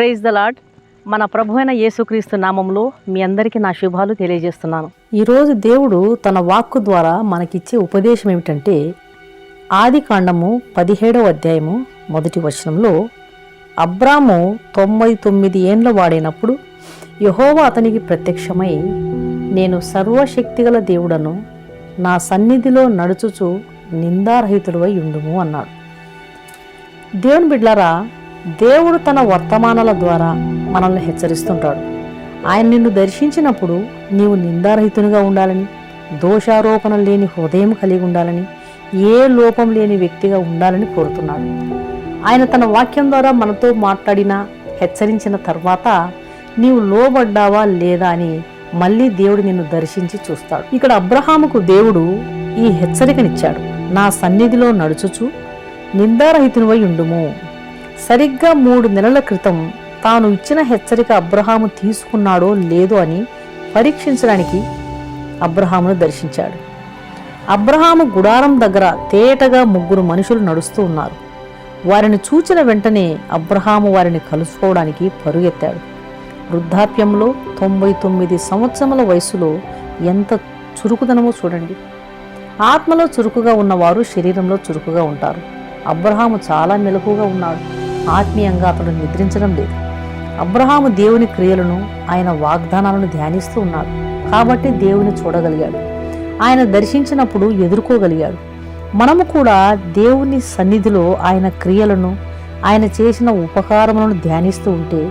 Praise the lord మన ప్రభు అయిన యేసుక్రీస్తు నామంలో మీ అందరికీ నా శుభాలు తెలియజేస్తున్నాను. ఈరోజు దేవుడు తన వాక్కు ద్వారా మనకిచ్చే ఉపదేశం ఏమిటంటే ఆది కాండము పదిహేడవ అధ్యాయము మొదటి వచనంలో అబ్రాము తొంభై తొమ్మిది ఏండ్ల వాడైనప్పుడు యహోవా అతనికి ప్రత్యక్షమై నేను సర్వశక్తిగల దేవుడను నా సన్నిధిలో నడుచుచు నిందారహితుడువై ఉండుము అన్నాడు. దేవుని బిడ్లారా దేవుడు తన వర్తమానాల ద్వారా మనల్ని హెచ్చరిస్తుంటాడు. ఆయన నిన్ను దర్శించినప్పుడు నీవు నిందారహితునిగా ఉండాలని దోషారోపణ లేని హృదయం కలిగి ఉండాలని ఏ లోపం లేని వ్యక్తిగా ఉండాలని కోరుతున్నాడు. ఆయన తన వాక్యం ద్వారా మనతో మాట్లాడిన హెచ్చరించిన తర్వాత నీవు లోబడ్డావా లేదా అని మళ్ళీ దేవుడు నిన్ను దర్శించి చూస్తాడు. ఇక్కడ అబ్రహాముకు దేవుడు ఈ హెచ్చరికనిచ్చాడు. నా సన్నిధిలో నడుచుచు నిందారహితునివై ఉండుము. సరిగ్గా మూడు నెలల క్రితం తాను ఇచ్చిన హెచ్చరిక అబ్రహాము తీసుకున్నాడో లేదో అని పరీక్షించడానికి అబ్రహామును దర్శించాడు. అబ్రహాము గుడారం దగ్గర తేటగా ముగ్గురు మనుషులు నడుస్తూ ఉన్నారు. వారిని చూచిన వెంటనే అబ్రహాము వారిని కలుసుకోవడానికి పరుగెత్తాడు. వృద్ధాప్యంలో తొంభై తొమ్మిది సంవత్సరముల వయసులో ఎంత చురుకుదనమో చూడండి. ఆత్మలో చురుకుగా ఉన్నవారు శరీరంలో చురుకుగా ఉంటారు. అబ్రహాము చాలా మెలకుగా ఉన్నాడు. ఆత్మీయంగా అతడు నిద్రించడం లేదు. అబ్రహాము దేవుని క్రియలను ఆయన వాగ్దానాలను ధ్యానిస్తూ ఉన్నాడు. కాబట్టి దేవుని చూడగలిగాడు. ఆయన దర్శించినప్పుడు ఎదుర్కోగలిగాడు. మనము కూడా దేవుని సన్నిధిలో ఆయన క్రియలను ఆయన చేసిన ఉపకారములను ధ్యానిస్తూ ఉంటే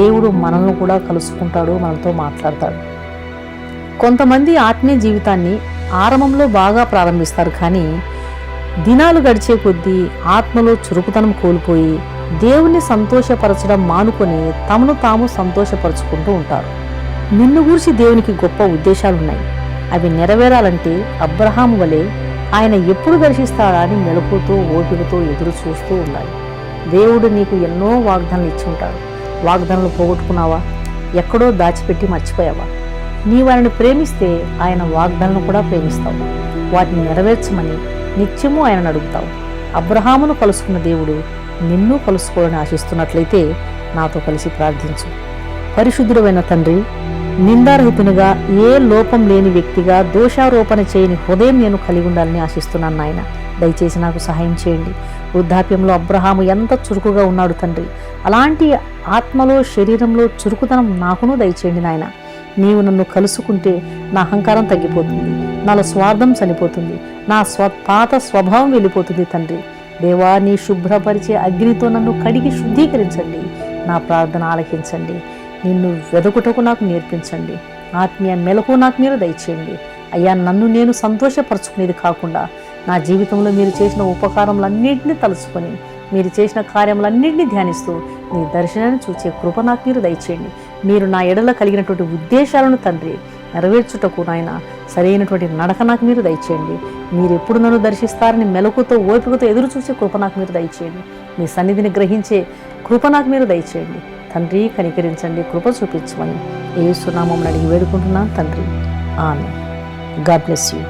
దేవుడు మనల్ని కూడా కలుసుకుంటాడు మనతో మాట్లాడతాడు. కొంతమంది ఆత్మీయ జీవితాన్ని ఆరంభంలో బాగా ప్రారంభిస్తారు కానీ దినాలు గడిచే కొద్దీ ఆత్మలో చురుకుతనం కోల్పోయి దేవుణ్ణి సంతోషపరచడం మానుకొని తమను తాము సంతోషపరుచుకుంటూ ఉంటారు. నిన్ను గురించి దేవునికి గొప్ప ఉద్దేశాలున్నాయి. అవి నెరవేరాలంటే అబ్రహాము వలె ఆయన ఎప్పుడు దర్శిస్తాడా అని మెలకుతూ ఓపికతో ఎదురు చూస్తూ ఉండాలి. దేవుడు నీకు ఎన్నో వాగ్దానాలు ఇచ్చి ఉంటాడు వాగ్దానాలు పోగొట్టుకున్నావా? ఎక్కడో దాచిపెట్టి మర్చిపోయావా? నీ వారిని ప్రేమిస్తే ఆయన వాగ్దానాలను కూడా ప్రేమిస్తావు. వాటిని నెరవేర్చమని నిత్యము ఆయనను అడుగుతావు. అబ్రహామును కలుసుకున్న దేవుడు నిన్ను కలుసుకోవాలని ఆశిస్తున్నట్లయితే నాతో కలిసి ప్రార్థించు. పరిశుద్ధుడైన తండ్రి నిందారహితునిగా ఏ లోపం లేని వ్యక్తిగా దోషారోపణ చేయని హృదయం నేను కలిగి ఉండాలని ఆశిస్తున్నాను నాయన. దయచేసి నాకు సహాయం చేయండి. వృద్ధాప్యంలో అబ్రహాము ఎంత చురుకుగా ఉన్నాడు తండ్రి. అలాంటి ఆత్మలో శరీరంలో చురుకుతనం నాకును దయచేయండి నాయన. నీవు నన్ను కలుసుకుంటే నా అహంకారం తగ్గిపోతుంది. నాలో స్వార్థం చనిపోతుంది. నా స్వ పాత స్వభావం వెళ్ళిపోతుంది తండ్రి. దేవా నీ శుభ్రపరిచే అగ్నితో నన్ను కడిగి శుద్ధీకరించండి. నా ప్రార్థన ఆలకించండి. నిన్ను వెదకుటకు నాకు నేర్పించండి. ఆత్మీయ మెలకు నాకు మీరు దయచేయండి. అయ్యా నన్ను నేను సంతోషపరచుకునేది కాకుండా నా జీవితంలో మీరు చేసిన ఉపకారములన్నింటినీ తలుచుకొని మీరు చేసిన కార్యములన్నింటినీ ధ్యానిస్తూ నీ దర్శనాన్ని చూచే కృప నాకు మీరు దయచేయండి. మీరు నా ఎడల కలిగినటువంటి ఉద్దేశాలను తండ్రి నెరవేర్చుటకు నాయన సరైనటువంటి నడక నాకు మీరు దయచేయండి. మీరు ఎప్పుడు నన్ను దర్శిస్తారని మెలకుతో ఓపికతో ఎదురు చూసే కృప నాకు మీరు దయచేయండి. మీ సన్నిధిని గ్రహించే కృప నాకు మీరు దయచేయండి. తండ్రి కనికరించండి కృప చూపించమని ఏ సునామం అడిగి వేడుకుంటున్నాను తండ్రి. ఆమె గాడ్ బ్లెస్ యూ.